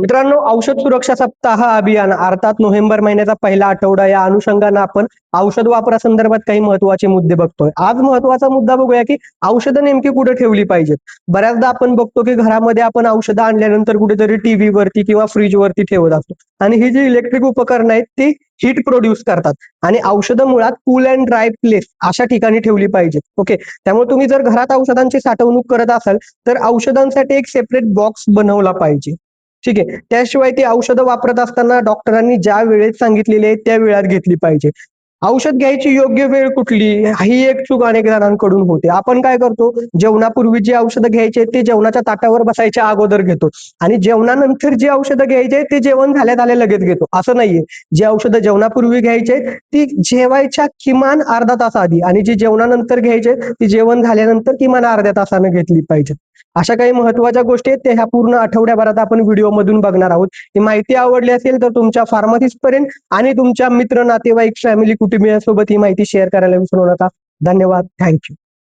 मित्रांनो औषध सुरक्षा सप्ताह अभियान अर्थात नोव्हेंबर महिन्याचा पहिला आठवडा. या अनुषंगानं आपण औषध वापरासंदर्भात काही महत्त्वाचे मुद्दे बघतोय. आज महत्त्वाचा मुद्दा बघूया की औषधं नेमकी कुठे ठेवली पाहिजेत? बऱ्याचदा आपण बघतो की घरामध्ये आपण औषधं आणल्यानंतर कुठेतरी टीव्ही वरती किंवा फ्रीज वरती ठेवत असतो. आणि ही जी इलेक्ट्रिक उपकरणं आहेत ती हीट प्रोड्यूस करतात. आणि औषधं मुळात कूल अँड ड्राय प्लेस अशा ठिकाणी ठेवली पाहिजेत. ओके त्यामुळे तुम्ही जर घरात औषधांची साठवणूक करत असाल तर औषधांसाठी एक सेपरेट बॉक्स बनवला पाहिजे. ठीक आहे. त्याशिवाय ती औषधं वापरत असताना डॉक्टरांनी ज्या वेळेत सांगितलेली आहे त्या वेळात घेतली पाहिजे. औषध घ्यायची योग्य वेळ कुठली ही एक चूक अनेक जणांकडून होते. आपण काय करतो जेवणापूर्वी जी औषधं घ्यायचे ते जेवणाच्या ताटावर बसायच्या अगोदर घेतो. आणि जेवणानंतर जी औषधं घ्यायचे ते जेवण झाल्या झाल्या लगेच घेतो. असं नाहीये. जे औषधं जेवणापूर्वी घ्यायची ती जेवायच्या किमान अर्धा तास आधी आणि जी जेवणानंतर घ्यायचे ती जेवण झाल्यानंतर किमान अर्ध्या तासानं घेतली पाहिजे अशा काही महत्त्वाच्या गोष्टी आहेत त्या ह्या पूर्ण आठवड्याभरात आपण व्हिडिओ मधून बघणार आहोत. ही माहिती आवडली असेल तर तुमच्या फार्मसिस्ट पर्यंत आणि तुमच्या मित्र नातेवाईक फॅमिली कुटुंबियांसोबत ही माहिती शेअर करायला विसरू नका. धन्यवाद. थँक्यू